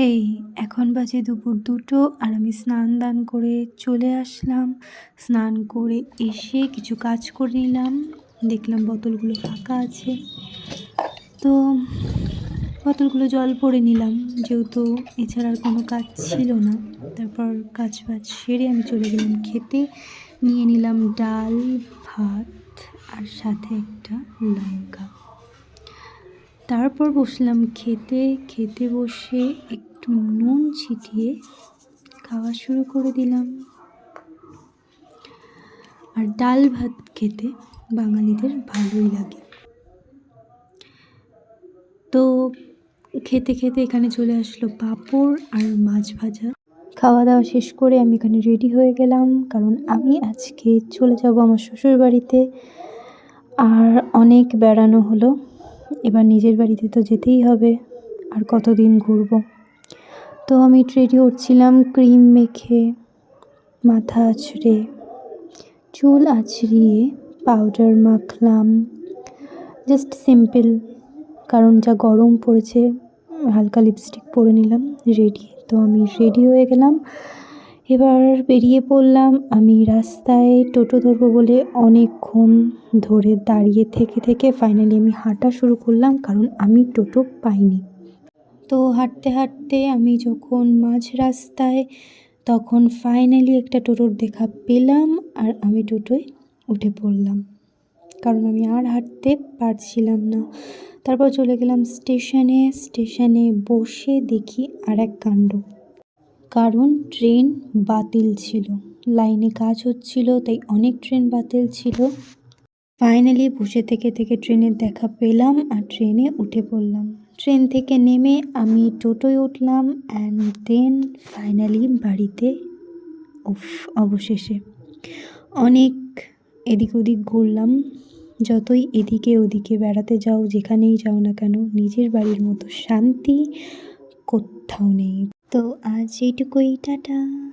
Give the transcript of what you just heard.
হেই, এখন বাজে দুপুর দুটো আর আমি স্নান দান করে চলে আসলাম। স্নান করে এসে কিছু কাজ করে নিলাম। দেখলাম বোতলগুলো ফাঁকা আছে। তো বোতলগুলো জল পরে নিলাম, যেহেতু এছাড়া আর কোনো কাজ ছিল না। তারপর কাজ বাজ সেরে আমি চলে গেলাম খেতে। নিয়ে নিলাম ডাল, ভাত আর সাথে একটা লঙ্কা। তারপর বসলাম খেতে। খেতে বসে একটু নুন ছিটিয়ে খাওয়া শুরু করে দিলাম। আর ডাল ভাত খেতে বাঙালিদের ভালোই লাগে। তো খেতে খেতে এখানে চলে আসলো পাঁপড় আর মাছ ভাজা। খাওয়া দাওয়া শেষ করে আমি এখানে রেডি হয়ে গেলাম, কারণ আমি আজকে চলে যাব আমার শ্বশুর বাড়িতে। আর অনেক বেড়ানো হলো, এবার নিজের বাড়িতে তো যেতেই হবে, আর কতদিন ঘুরবো? তো আমি রেডি হচ্ছিলাম ক্রিম মেখে, মাথা আছড়ে, চুল আছড়িয়ে পাউডার মাখলাম। জাস্ট সিম্পল কারণ যা গরম পড়েছে, হালকা লিপস্টিক পরে নিলাম রেডি তো আমি রেডি হয়ে গেলাম। এবার বেরিয়ে পড়লাম, আমি রাস্তায় টোটো ধরবো বলে অনেকক্ষণ ধরে দাঁড়িয়ে থেকে থেকে ফাইনালি আমি হাঁটা শুরু করলাম, কারণ আমি টোটো পাইনি। তো হাঁটতে হাঁটতে আমি যখন মাঝ রাস্তায় তখন ফাইনালি একটা টোটোর দেখা পেলাম আর আমি টোটোয় উঠে পড়লাম। কারণ আমি আর হাঁটতে পারছিলাম না। তারপর চলে গেলাম স্টেশনে স্টেশনে বসে দেখি আর এক কাণ্ড। কারণ ট্রেন বাতিল ছিল। লাইনে কাজ হচ্ছিল, তাই অনেক ট্রেন বাতিল ছিল। ফাইনালি বসে থেকে থেকে ট্রেনের দেখা পেলাম আর ট্রেনে উঠে পড়লাম। ট্রেন থেকে নেমে আমি টোটোয় উঠলাম অ্যান্ড দেন ফাইনালি বাড়িতে, উফ, অবশেষে। অনেক এদিক ওদিক ঘুরলাম, যতই এদিকে ওদিকে বেড়াতে যাও, যেখানেই যাও না কেন, নিজের বাড়ির মতো শান্তি কোথাও নেই। তো আজ এইটুকুই, টাটা।